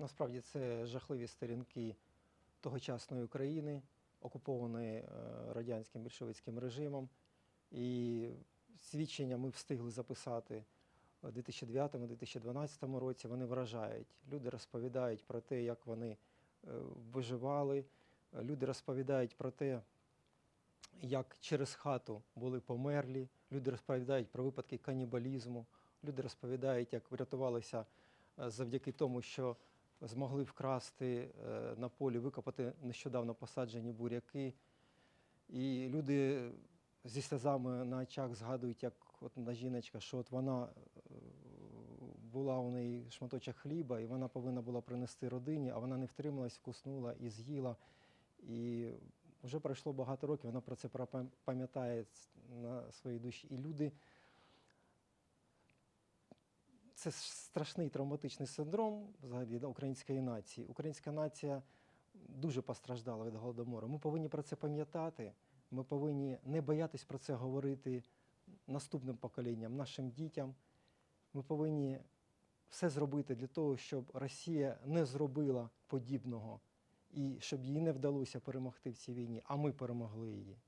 Насправді це жахливі сторінки тогочасної України, окупованої е, радянським більшовицьким режимом. І свідчення ми встигли записати у 2009-2012 році. Вони вражають. Люди розповідають про те, як вони е, виживали. Люди розповідають про те, як через хату були померлі. Люди розповідають про випадки канібалізму. Люди розповідають, як врятувалися е, завдяки тому, що змогли вкрасти е, на полі, викопати нещодавно посаджені буряки. І люди зі сльозами на очах згадують, як одна жіночка, що от вона е, була у неї шматочок хліба, і вона повинна була принести родині, а вона не втрималась, вкуснула і з'їла. І вже пройшло багато років, вона про це пам'ятає на своїй душі. І люди це страшний травматичний синдром взагалі да, української нації. Українська нація дуже постраждала від голодомору. Ми повинні про це пам'ятати. Ми повинні не боятись про це говорити наступним поколінням, нашим дітям. Ми повинні все зробити для того, щоб Росія не зробила подібного і щоб їй не вдалося перемогти в цій війні, а ми перемогли її.